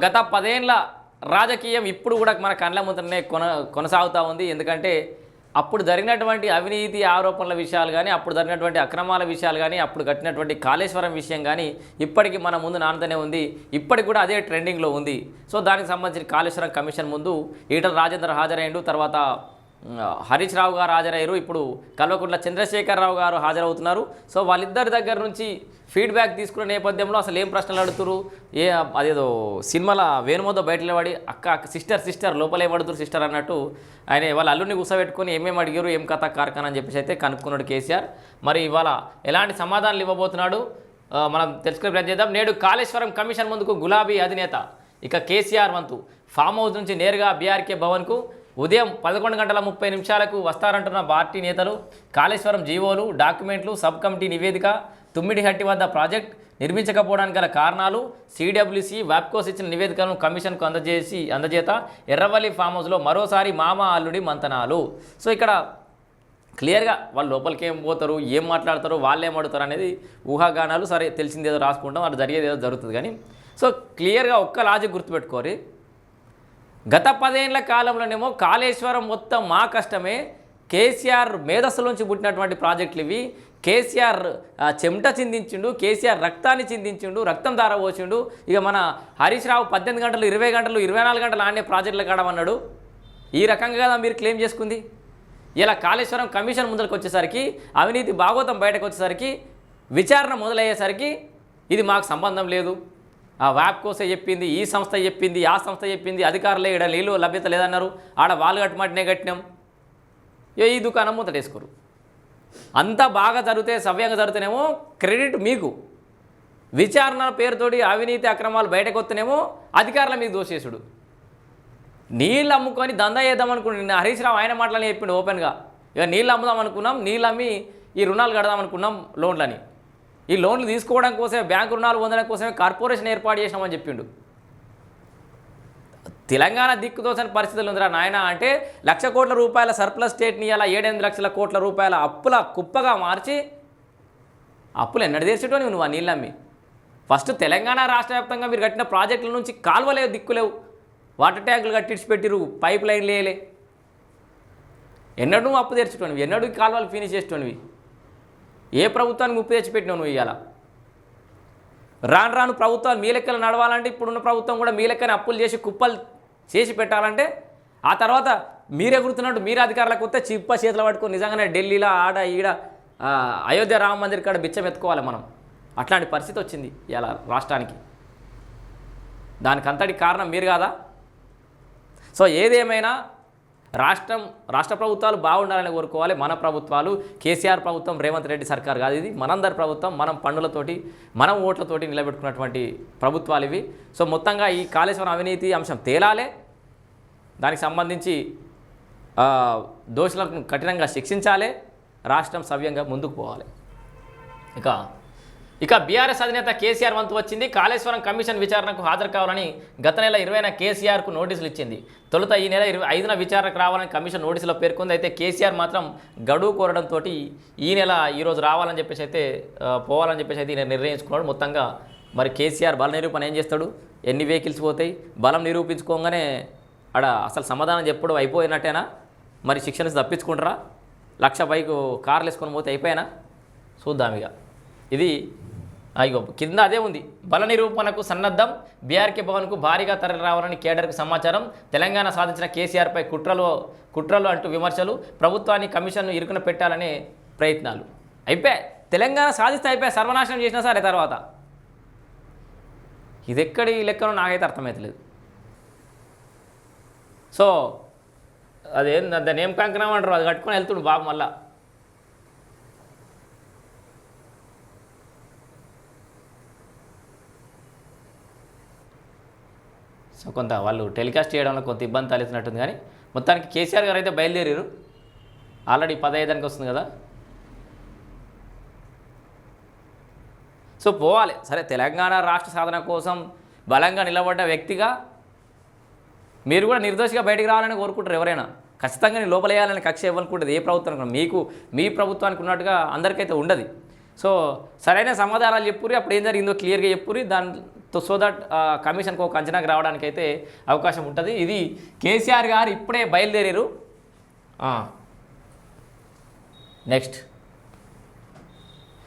గత పదేళ్ళ రాజకీయం ఇప్పుడు కూడా మన కండ్ల ముందరనే కొన కొనసాగుతూ ఉంది. ఎందుకంటే అప్పుడు జరిగినటువంటి అవినీతి ఆరోపణల విషయాలు కానీ అప్పుడు జరిగినటువంటి అక్రమాల విషయాలు కానీ అప్పుడు కట్టినటువంటి కాళేశ్వరం విషయం కానీ ఇప్పటికీ మన ముందు నానుతూనే ఉంది. ఇప్పటికి కూడా అదే ట్రెండింగ్లో ఉంది. సో దానికి సంబంధించిన కాళేశ్వరం కమిషన్ ముందు ఈటల రాజేంద్ర హాజరైండు తర్వాత హరీష్ రావు గారు హాజరయ్యారు. ఇప్పుడు కల్వకుంట్ల చంద్రశేఖరరావు గారు హాజరవుతున్నారు. సో వాళ్ళిద్దరి దగ్గర నుంచి ఫీడ్బ్యాక్ తీసుకున్న నేపథ్యంలో అసలు ఏం ప్రశ్నలు అడుగుతారు ఏ అదేదో సినిమాల వేణుమోదో బయటలో పడి అక్క సిస్టర్ సిస్టర్ లోపలే పడుతురు సిస్టర్ అన్నట్టు ఆయన వాళ్ళ అల్లుని కూర్చోబెట్టుకొని ఏమేమి అడిగారు ఏం కథ కార్ఖానా అని చెప్పేసి అయితే కనుక్కున్నాడు కేసీఆర్. మరి ఇవాళ ఎలాంటి సమాధానాలు ఇవ్వబోతున్నాడు? మనం తెలుసుకునే ప్రయత్నం చేద్దాం. నేడు కాళేశ్వరం కమిషన్ ముందుకు గులాబీ అధినేత. ఇక కేసీఆర్ వంతు ఫామ్ హౌస్ నుంచి నేరుగా బీఆర్కే భవన్కు ఉదయం పదకొండు గంటల ముప్పై నిమిషాలకు వస్తారంటున్న పార్టీ నేతలు కాళేశ్వరం జీవోలు డాక్యుమెంట్లు సబ్ కమిటీ నివేదిక తుమ్మిడిహట్టి వద్ద ప్రాజెక్ట్ నిర్మించకపోవడానికి గల కారణాలు సిడబ్ల్యూసి వ్యాప్కోస్ ఇచ్చిన నివేదికను కమిషన్కు అందజేసి అందజేత ఎర్రవల్లి ఫామ్ హౌస్లో మరోసారి మామ అల్లుడి మంతనాలు. సో ఇక్కడ క్లియర్గా వాళ్ళు లోపలికి ఏం పోతారు ఏం మాట్లాడతారు వాళ్ళు ఏం అడుగుతారు అనేది ఊహాగానాలు సరే తెలిసింది ఏదో రాసుకుంటాం అది జరిగేదేదో జరుగుతుంది కానీ. సో క్లియర్గా ఒక్క లాజిక్ గుర్తుపెట్టుకోరి. గత పదేళ్ళ కాలంలోనేమో కాళేశ్వరం మొత్తం మా కష్టమే. కేసీఆర్ మేధస్సులోంచి పుట్టినటువంటి ప్రాజెక్టులు ఇవి. కేసీఆర్ చెమట చిందించిండు కేసీఆర్ రక్తాన్ని చిందించిండు రక్తం ధార పోసిండు. ఇక మన హరీష్ రావు పద్దెనిమిది గంటలు ఇరవై గంటలు ఇరవై నాలుగు గంటలు ఆడే ప్రాజెక్టులు కాడమన్నాడు. ఈ రకంగా కదా మీరు క్లెయిమ్ చేసుకుంది. ఇలా కాళేశ్వరం కమిషన్ ముందరకు వచ్చేసరికి అవినీతి భాగవతం బయటకు వచ్చేసరికి విచారణ మొదలయ్యేసరికి ఇది మాకు సంబంధం లేదు. ఆ వ్యాప్ కోసే చెప్పింది ఈ సంస్థ చెప్పింది ఆ సంస్థ చెప్పింది అధికారులే ఇక్కడ నీళ్ళు లభ్యత లేదన్నారు. ఆడ వాళ్ళు కట్టమంటనే కట్టినాం. ఏ ఈ దుకాణం ముతటేసుకోరు అంతా బాగా జరిగితే సవ్యంగా జరుగుతూనేమో క్రెడిట్ మీకు. విచారణ పేరుతోటి అవినీతి అక్రమాలు బయటకు వస్తేనేమో అధికారుల మీద దోషేసుడు నీళ్ళు అమ్ముకొని దందా చేద్దాం అనుకున్నాను హరీష్ రావు ఆయన మాటలని చెప్పిండు ఓపెన్గా. ఇక నీళ్ళు అమ్ముదాం అనుకున్నాం నీళ్ళు అమ్మి ఈ రుణాలు కడదాం అనుకున్నాం లోన్లని. ఈ లోన్లు తీసుకోవడం కోసమే బ్యాంకు రుణాలు పొందడం కోసమే కార్పొరేషన్ ఏర్పాటు చేసినామని చెప్పిండు. తెలంగాణ దిక్కుతోసిన పరిస్థితులు ఉందిరా నాయన అంటే లక్ష కోట్ల రూపాయల సర్ప్లస్ స్టేట్ని అలా ఏడెనిమిది లక్షల కోట్ల రూపాయల అప్పుల కుప్పగా మార్చి అప్పులు ఎన్నడ తీర్చటో నువ్వు ఆ నీళ్ళమ్మి ఫస్ట్ తెలంగాణ రాష్ట్ర వ్యాప్తంగా మీరు కట్టిన ప్రాజెక్టుల నుంచి కాల్వలేవు దిక్కులేవు. వాటర్ ట్యాంకులు కట్టించి పెట్టిరు పైప్ లైన్ లేలే ఎన్నడూ అప్పు తెచ్చుకోనివి ఎన్నడూ కాల్వలు కాలువలు ఫినిష్ చేసేటోనివి. ఏ ప్రభుత్వాన్ని ముప్పు తెచ్చిపెట్టినావు నువ్వు ఇవాళ రాను రాను ప్రభుత్వాలు మీ లెక్కలు నడవాలంటే ఇప్పుడున్న ప్రభుత్వం కూడా మీ లెక్కనే అప్పులు చేసి కుప్పలు చేసి పెట్టాలంటే ఆ తర్వాత మీరే గుర్తున్నట్టు మీరు అధికారులకు వస్తే చిప్ప చేతులు పట్టుకొని నిజంగానే ఢిల్లీలో ఆడ ఈడ అయోధ్య రామ మందిర్ కాడ బిచ్చం ఎత్తుకోవాలి మనం. అట్లాంటి పరిస్థితి వచ్చింది ఇలా రాష్ట్రానికి. దానికి అంతటి కారణం మీరు కాదా? సో ఏదేమైనా రాష్ట్రం రాష్ట్ర ప్రభుత్వాలు బాగుండాలని కోరుకోవాలి. మన ప్రభుత్వాలు కేసీఆర్ ప్రభుత్వం రేవంత్ రెడ్డి సర్కార్ కాదు ఇది. మనందరి ప్రభుత్వం మనం పన్నులతోటి మనం ఓట్లతోటి నిలబెట్టుకున్నటువంటి ప్రభుత్వాలు ఇవి. సో మొత్తంగా ఈ కాళేశ్వరం అవినీతి అంశం తేలాలే. దానికి సంబంధించి ఆ, దోషులను కఠినంగా శిక్షించాలి. రాష్ట్రం సవ్యంగా ముందుకు పోవాలి. ఇక ఇక బీఆర్ఎస్ అధినేత కేసీఆర్ వంతు వచ్చింది. కాళేశ్వరం కమిషన్ విచారణకు హాజరు కావాలని గత నెల ఇరవైన కేసీఆర్కు నోటీసులు ఇచ్చింది. తొలుత ఈ నెల ఇరవై ఐదున విచారణకు రావాలని కమిషన్ నోటీసులో పేర్కొంది. అయితే కేసీఆర్ మాత్రం గడువు కోరడంతో ఈ నెల ఈరోజు రావాలని చెప్పేసి అయితే పోవాలని చెప్పేసి అయితే ఈయన నిర్ణయించుకున్నాడు. మొత్తంగా మరి కేసీఆర్ బల నిరూపణ ఏం చేస్తాడు? ఎన్ని వెహికల్స్ పోతాయి? బలం నిరూపించుకోగానే ఆడ అసలు సమాధానం చెప్పడం అయిపోయినట్టేనా? మరి శిక్షణ తప్పించుకుంటారా? లక్ష బైకు కార్లు వేసుకొని పోతే అయిపోయినా? చూద్దాం ఇక. ఇది అయ్యో కింద అదే ఉంది. బల నిరూపణకు సన్నద్ధం బీఆర్కే భవన్కు భారీగా తరలి రావాలని కేడర్కు సమాచారం తెలంగాణ సాధించిన కేసీఆర్పై కుట్రలు కుట్రలు అంటూ విమర్శలు ప్రభుత్వాన్ని కమిషన్ను ఇరుకున పెట్టాలనే ప్రయత్నాలు. అయిపోయా తెలంగాణ సాధిస్తే అయిపోయా సర్వనాశనం చేసినా సరే తర్వాత. ఇది ఎక్కడి లెక్కనో నాకైతే అర్థమవుతలేదు సో అదే దాన్ని ఏం కంకణం అంటారు? అది కట్టుకొని వెళ్తుండు బాబు మళ్ళీ. సో కొంత వాళ్ళు టెలికాస్ట్ చేయడంలో కొంత ఇబ్బంది తలెత్తినట్టుంది కానీ మొత్తానికి కేసీఆర్ గారు అయితే బయలుదేరారు. ఆల్రెడీ పదహైదానికి వస్తుంది కదా. సో పోవాలి. సరే తెలంగాణ రాష్ట్ర సాధన కోసం బలంగా నిలబడ్డ వ్యక్తిగా మీరు కూడా నిర్దోషిగా బయటికి రావాలని కోరుకుంటారు ఎవరైనా. ఖచ్చితంగా నేను లోపలేయాలని కక్ష ఇవ్వాలనుకుంటుంది ఏ ప్రభుత్వం మీకు మీ ప్రభుత్వానికి ఉన్నట్టుగా అందరికైతే ఉండదు. సో సరైన సమాధానాలు చెప్పుర్రి అప్పుడు ఏం జరిగిందో క్లియర్గా చెప్పుర్రి దాని సో దట్ కమిషన్కి ఒక అంచనాకు రావడానికి అయితే అవకాశం ఉంటుంది. ఇది కేసీఆర్ గారు ఇప్పుడే బయలుదేరారు. నెక్స్ట్.